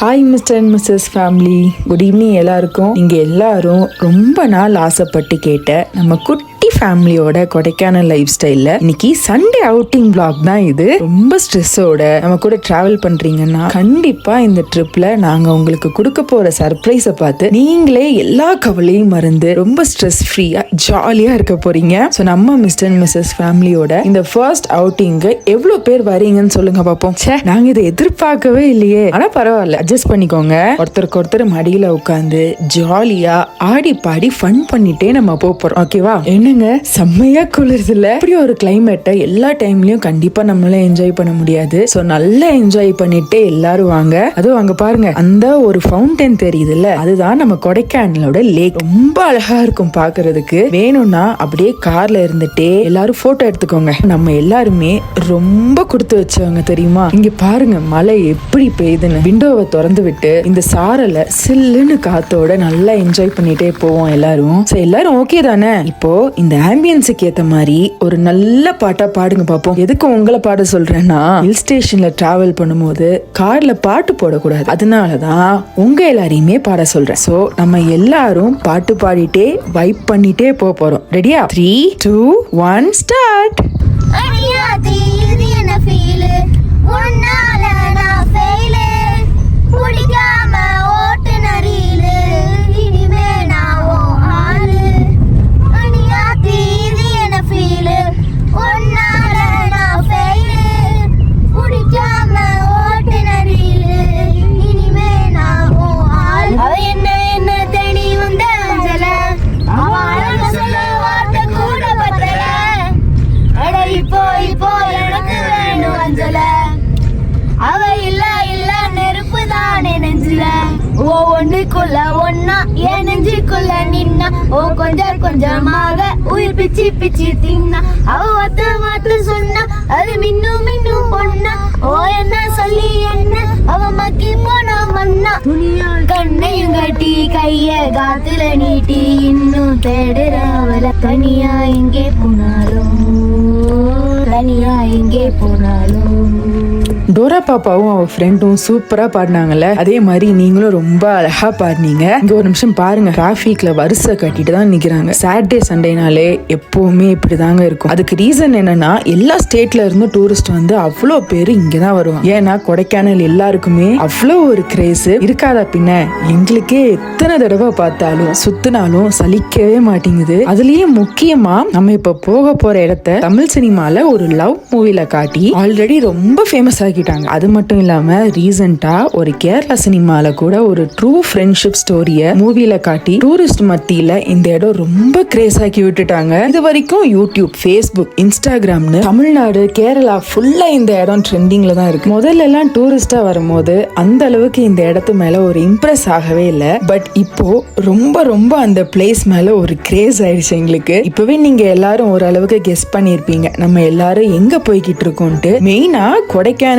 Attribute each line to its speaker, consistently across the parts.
Speaker 1: Hi mister and missus family good evening எல்லாருக்கும். நீங்கள் எல்லாரும் ரொம்ப நாள் ஆசைப்பட்டு கேட்ட நம்ம குட் ஃபேமிலியோட கொடைக்கானல் லைஃப் ஸ்டைலில் இன்னைக்கு சண்டே அவுட்டிங் பிளாக் தான் இது. ரொம்ப ஸ்ட்ரெஸ்ஸோட நம்ம கூட ட்ராவல் பண்ணுறீங்கன்னா கண்டிப்பாக இந்த ட்ரிப்பில் நாங்கள் உங்களுக்கு கொடுக்க போகிற சர்ப்ரைஸை பார்த்து நீங்களே எல்லா கவலையும் மறந்து ரொம்ப ஸ்ட்ரெஸ் ஃப்ரீயாக ஜாலியாக இருக்க போகிறீங்க ஸோ நம்ம மிஸ்டர் அண்ட் மிஸ்ஸஸ் ஃபேமிலியோட இந்த ஃபர்ஸ்ட் அவுட்டிங்கு எவ்வளோ பேர் வரீங்கன்னு சொல்லுங்க பார்ப்போம் ச்சே நாங்கள் இதை எதிர்பார்க்கவே இல்லையே. ஆனால் பரவாயில்ல. அட்ஜஸ்ட் பண்ணிக்கோங்க. ஒருத்தருக்கு ஒருத்தர் மடியில் உட்காந்து ஜாலியாக ஆடி பாடி ஃபன் பண்ணிட்டே நம்ம போக போகிறோம் ஓகேவா என்னங்க? செம்மையா குளிருது இல்ல இப்படி ஒரு கிளைமேட்டை எல்லா டைம்லயும் கண்டிப்பா நம்மளால என்ஜாய் பண்ண முடியாது. ஸோ நல்லா என்ஜாய் பண்ணிட்டு எல்லாரும் வாங்க. அதுவும் அங்க பாருங்க அந்த ஒரு ஃபவுண்டன் தெரியுதுல்ல? அதுதான் நம்ம கொடைக்கானலோட லேக் ரொம்ப அழகா இருக்கும் பாக்குறதுக்கு. வேணும்னா அப்படியே கார்ல இருந்துட்டே எல்லாரும் போட்டோ எடுத்துக்கோங்க. நம்ம எல்லாருமே ரொம்ப கொடுத்து வச்சவங்க தெரியுமா? இங்க பாருங்க மழை எப்படி பெய்யுதுன்னு. விண்டோவை திறந்து விட்டு இந்த சாரலை சில்லுன்னு காத்தோட நல்லா என்ஜாய் பண்ணிட்டே போவோம் எல்லாரும். ஸோ எல்லாரும் ஓகே தானே? இப்போ இந்த ஆம்பியன்ஸுக்கு ஏத்த மாதிரி ஒரு நல்ல பாட்டா பாடுங்க பாப்போம். எதுக்கு உங்களை பாட சொல்றேன்னா ஹில் ஸ்டேஷன்ல டிராவல் பண்ணும்போது கார்ல பாட்டு போடக்கூடாது. அதனாலதான் உங்க எல்லாரையுமே பாட சொல்றேன். சோ நம்ம எல்லாரும் பாட்டு பாடிட்டே வைப் பண்ணிட்டே போக போறோம். ரெடியா த்ரீ டூ ஒன் ஸ்டார்ட்
Speaker 2: ஒண்ணுக்குள்ள ஒன்னா என் நெஞ்சுக்குள்ள நின்னா. ஓ கொஞ்சம் கொஞ்சமாக உயிர் பிச்சு பிச்சு தின்னா. அவ ஒத்த மாத்து சொன்னா அது மின்னும் மின்னும் பொண்ணா ஓ என்ன சொல்லி என்ன? அவ மக்கி போனா மண்ணா துணியால் கண்ணையும் கட்டி கைய காத்துல நீட்டி இன்னும் தேடுற அவள. தனியா எங்கே போனாலும் தனியா எங்கே போனாலும்.
Speaker 1: டோரா பாப்பாவும் அவ ஃப்ரெண்டும் சூப்பரா பாடினாங்கல்ல? அதே மாதிரி நீங்களும் ரொம்ப அழகா பாடினீங்க. இங்க ஒரு நிமிஷம் பாருங்க. டிராஃபிக்ல வரிசை கட்டிட்டு தான் நிக்கிறாங்க. சாட்டர்டே சண்டேனாலே எப்பவுமே இப்படிதாங்க இருக்கும். அதுக்கு ரீசன் என்னன்னா எல்லா ஸ்டேட்ல இருந்தும் டூரிஸ்ட் வந்து அவ்வளோ பேர் இங்க தான் வருவாங்க. ஏன்னா கொடைக்கானல் எல்லாருக்குமே அவ்வளோ ஒரு கிரேஸ் இருக்காதா பின்ன? எங்களுக்கே எத்தனை தடவை பார்த்தாலும் சுத்தினாலும் சலிக்கவே மாட்டேங்குது. அதுலயும் முக்கியமா நம்ம இப்ப போக போற இடத்த தமிழ் சினிமால ஒரு லவ் மூவில காட்டி ஆல்ரெடி ரொம்ப ஃபேமஸ் ஆகிட்டாங்க அது மட்டும் இல்லாம ரீசெண்டா ஒரு கேரளா சினிமால கூட ஒரு ட்ரூ ஃப்ரெண்ட்ஷிப் ஸ்டோரிய மூவில காட்டி டூரிஸ்ட் மத்தியில இந்த இடம் ரொம்ப கிரேஸ் ஆக்கி விட்டுட்டாங்க. இது வரைக்கும் யூடியூப் ஃபேஸ்புக் இன்ஸ்டாகிராம்னு தமிழ்நாடு கேரளா ஃபுல்லா இந்த இடம் ட்ரெண்டிங்ல தான் இருக்கு. முதல்ல எல்லாம் டூரிஸ்டா வரும்போது அந்த அளவுக்கு இந்த இடத்து மேல ஒரு இம்ப்ரெஸ் ஆகவே இல்லை. பட் இப்போ ரொம்ப ரொம்ப அந்த பிளேஸ் மேல ஒரு கிரேஸ் ஆயிடுச்சு எங்களுக்கு. இப்பவே நீங்க எல்லாரும் ஓரளவுக்கு கெஸ் பண்ணிருப்பீங்க. நம்ம எல்லாரும் எங்க போய்கிட்டு இருக்கோம்ட்டு மெயினா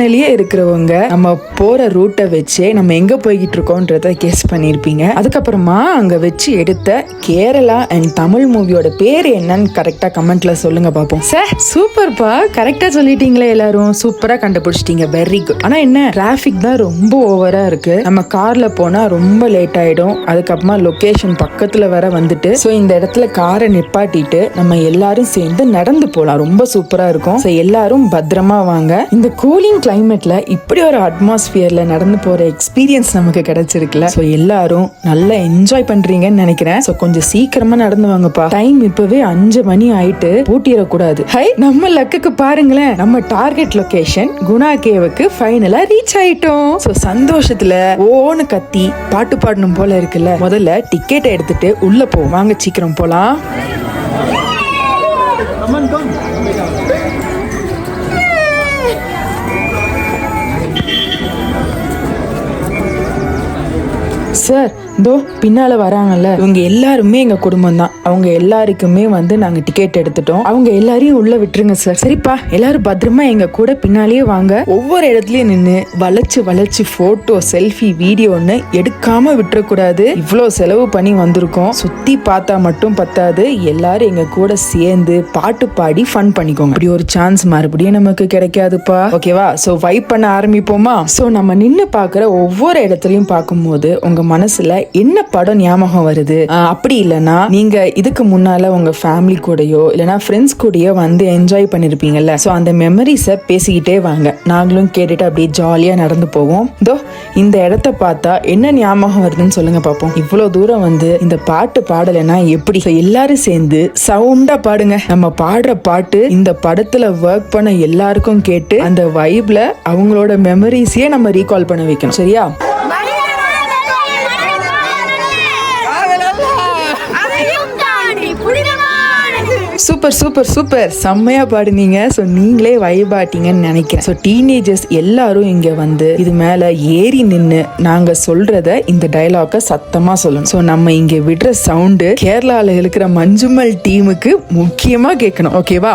Speaker 1: கொடைக்கானலயே இருக்கிறவங்க நம்ம போற ரூட்டை வச்சே நம்ம எங்க போய்கிட்டு இருக்கோம்ன்றத கேஸ் பண்ணியிருப்பீங்க. அதுக்கப்புறமா அங்க வச்சு எடுத்த கேரளா அண்ட் தமிழ் மூவியோட பேர் என்னன்னு கரெக்டா கமெண்ட்ல சொல்லுங்க பாப்போம். சார் சூப்பர்ப்பா கரெக்டா சொல்லிட்டீங்களே எல்லாரும். சூப்பரா கண்டுபிடிச்சிட்டீங்க. வெரி குட் ஆனா என்ன டிராபிக் தான் ரொம்ப ஓவரா இருக்கு. நம்ம கார்ல போனா ரொம்ப லேட் ஆயிடும். அதுக்கப்புறமா லொகேஷன் பக்கத்துல வர வந்துட்டு ஸோ இந்த இடத்துல காரை நிப்பாட்டிட்டு நம்ம எல்லாரும் சேர்ந்து நடந்து போலாம். ரொம்ப சூப்பரா இருக்கும். ஸோ எல்லாரும் பத்திரமா வாங்க. இந்த கூலிங் கிளைமேட்டில் இப்படி ஒரு அட்மாஸ்பியரில் நடந்து போகிற எக்ஸ்பீரியன்ஸ் நமக்கு கிடைச்சிருக்குல்ல. ஸோ எல்லாரும் நல்லா என்ஜாய் பண்ணுறீங்கன்னு நினைக்கிறேன். ஸோ கொஞ்சம் சீக்கிரமாக நடந்து வாங்கப்பா. டைம் இப்போவே அஞ்சு மணி ஆயிட்டு பூட்டிடக்கூடாது. ஹை நம்ம லக்குக்கு பாருங்களேன். நம்ம டார்கெட் லொக்கேஷன் குணா கேவுக்கு ஃபைனலா ரீச் ஆயிட்டோம். ஸோ சந்தோஷத்துல ஓன்னு கத்தி பாட்டு பாடணும் போல இருக்குல்ல. முதல்ல டிக்கெட் எடுத்துட்டு உள்ள போவாங்க சீக்கிரம் போலாம். சார் தோ பின்னால வராங்கல்ல. இவங்க எல்லாருமே எங்க குடும்பம் தான் அவங்க எல்லாருக்குமே வந்து நாங்க டிக்கெட் எடுத்துட்டோம். அவங்க எல்லாரையும் உள்ள விட்டுருங்க சார் சரிப்பா. எல்லாரும் பத்திரமா எங்க கூட பின்னாலேயே வாங்க. ஒவ்வொரு இடத்துலயும் நின்று வளைச்சு வளைச்சு போட்டோ செல்ஃபி வீடியோன்னு எடுக்காம விட்டுறக்கூடாது. இவ்வளோ செலவு பண்ணி வந்திருக்கோம். சுத்தி பார்த்தா மட்டும் பத்தாது. எல்லாரும் எங்க கூட சேர்ந்து பாட்டு பாடி ஃபன் பண்ணிக்கோங்க. இப்படி ஒரு சான்ஸ் மறுபடியும் நமக்கு கிடைக்காதுப்பா. ஓகேவா சோ வைப் பண்ண ஆரம்பிப்போமா? சோ நம்ம நின்னு பார்க்குற ஒவ்வொரு இடத்துலயும் பார்க்கும்போது உங்க மனசுல என்ன படம் ஞாபகம் வருது? அப்படி இல்லைன்னா நீங்க இதுக்கு முன்னால உங்க ஃபேமிலி கூடயோ இல்லைன்னா ஃப்ரெண்ட்ஸ் கூடயோ வந்து என்ஜாய் பண்ணிருப்பீங்கல்ல. சோ அந்த மெமரிஸை பேசிக்கிட்டே வாங்க. நாங்களும் கேட்டுட்டு அப்படியே ஜாலியா நடந்து போவோம். இதோ இந்த இடத்த பார்த்தா என்ன ஞாபகம் வருதுன்னு சொல்லுங்க பார்ப்போம் இவ்வளவு தூரம் வந்து இந்த பாட்டு பாடலைன்னா எப்படி? எல்லாரும் சேர்ந்து சவுண்டா பாடுங்க. நம்ம பாடுற பாட்டு இந்த படத்துல ஒர்க் பண்ண எல்லாருக்கும் கேட்டு அந்த வைப்ல அவங்களோட மெமரிஸையே நம்ம ரீகால் பண்ண வைக்கணும். சரியா? சூப்பர் சூப்பர் சூப்பர் செம்மையா பாடுனீங்க. ஸோ நீங்களே வைபாட்டீங்கன்னு நினைக்கிறேன். ஸோ டீனேஜர்ஸ் எல்லாரும் இங்க வந்து இது மேல ஏறி நின்று நாங்க சொல்றத இந்த டயலாக சத்தமா சொல்லணும். ஸோ நம்ம இங்க விடுற சவுண்டு கேரளாவில் இருக்கிற மஞ்சுமல் டீமுக்கு முக்கியமா கேட்கணும். ஓகேவா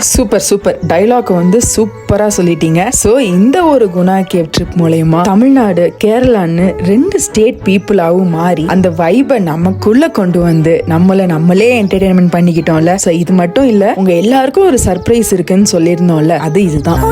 Speaker 1: சூப்பர் சூப்பர். டைலாக் வந்து சூப்பரா சொல்லிட்டீங்க. சோ இந்த ஒரு குணா கேவ் ட்ரிப் மூலயமா தமிழ்நாடு கேரளான்னு ரெண்டு ஸ்டேட் பீப்புளாவும் மாறி அந்த வைபை நமக்குள்ள கொண்டு வந்து நம்மள நம்மளே என்டர்டைன்மெண்ட் பண்ணிக்கிட்டோம்ல. சோ இது மட்டும் இல்ல உங்க எல்லாருக்கும் ஒரு சர்ப்ரைஸ் இருக்குன்னு சொல்லியிருந்தோம்ல. அது இதுதான்.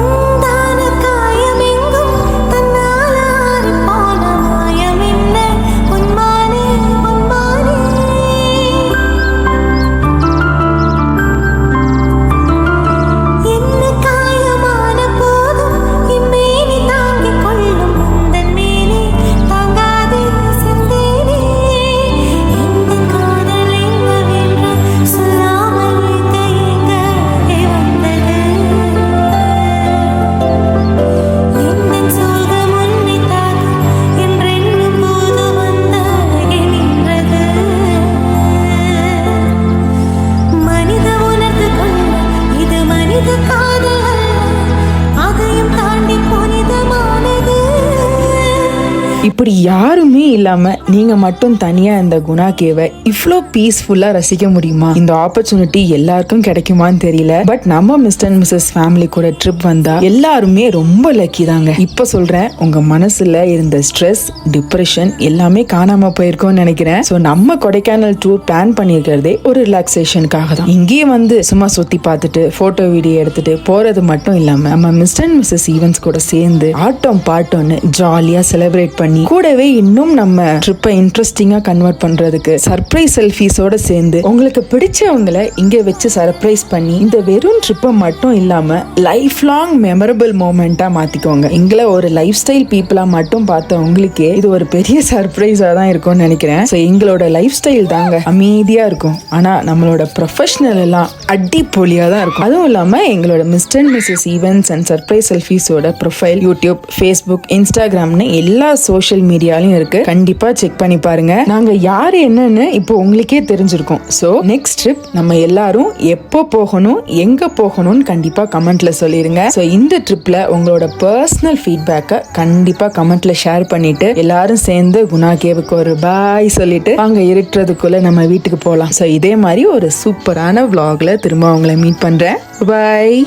Speaker 1: இப்படி யாருமே இல்லாம நீங்க மட்டும் தனியா இந்த குணா கேவை இவ்வளோ பீஸ்ஃபுல்லா ரசிக்க முடியுமா? இந்த ஆப்பர்ச்சுனிட்டி எல்லாருக்கும் கிடைக்குமான்னு தெரியல. பட் நம்ம மிஸ்டர் அண்ட் மிஸ்ஸஸ் ஃபேமிலி கூட ட்ரிப் வந்தா எல்லாருமே ரொம்ப லக்கி தாங்க. இப்ப சொல்றேன் உங்க மனசுல இருந்த ஸ்ட்ரெஸ் டிப்ரெஷன் எல்லாமே காணாம போயிருக்கோம்னு நினைக்கிறேன். ஸோ நம்ம கொடைக்கானல் டூர் பிளான் பண்ணியிருக்கிறதே ஒரு ரிலாக்ஸேஷனுக்காக தான். இங்கேயே வந்து சும்மா சுத்தி பார்த்துட்டு போட்டோ வீடியோ எடுத்துட்டு போறது மட்டும் இல்லாம நம்ம மிஸ்டர் அண்ட் மிஸ்ஸஸ் ஈவெண்ட்ஸ் கூட சேர்ந்து ஆட்டம் பாட்டம்னு ஜாலியா செலிப்ரேட் பண்ணி கூடவே இன்னும் நம்ம ட்ரிப்பை இன்ட்ரெஸ்டிங்கா கன்வெர்ட் பண்றதுக்கு சர்ப்ரைஸ் செல்ஃபீஸோட சேர்ந்து உங்களுக்கு பிடிச்சவங்களை இங்க வச்சு சர்ப்ரைஸ் பண்ணி இந்த வெறும் ட்ரிப்பை மட்டும் இல்லாம லைஃப் லாங் மெமரபிள் மூமெண்டா மாத்திக்கோங்க. எங்களை ஒரு லைஃப் ஸ்டைல் பீப்புளா மட்டும் பார்த்த உங்களுக்கே இது ஒரு பெரிய சர்ப்ரைஸா தான் இருக்கும்னு நினைக்கிறேன். ஸோ எங்களோட லைஃப் ஸ்டைல் தாங்க அமைதியா இருக்கும். ஆனா நம்மளோட ப்ரொஃபஷனல் எல்லாம் அடிப்பொலியா தான் இருக்கும். அதுவும் இல்லாம எங்களோட mister and missus events and surprise செல்ஃபீஸோட profile YouTube Facebook இன்ஸ்டாகிராம்னு எல்லா சோஷியல் சோஷியல் மீடியாலையும் இருக்கு. கண்டிப்பா செக் பண்ணி பாருங்க. நாங்க யாரு என்னன்னு இப்போ உங்களுக்கே தெரிஞ்சிருக்கோம். ஸோ நெக்ஸ்ட் ட்ரிப் நம்ம எல்லாரும் எப்போ போகணும் எங்க போகணும்னு கண்டிப்பா கமெண்ட்ல சொல்லிருங்க. ஸோ இந்த ட்ரிப்ல உங்களோட பர்சனல் ஃபீட்பேக்கை கண்டிப்பா கமெண்ட்ல ஷேர் பண்ணிட்டு எல்லாரும் சேர்ந்து குணா கேவுக்கு ஒரு பாய் சொல்லிட்டு அங்க இருட்டுறதுக்குள்ள நம்ம வீட்டுக்கு போகலாம் ஸோ இதே மாதிரி ஒரு சூப்பரான விளாக்ல திரும்ப அவங்கள மீட் பண்றேன். பாய்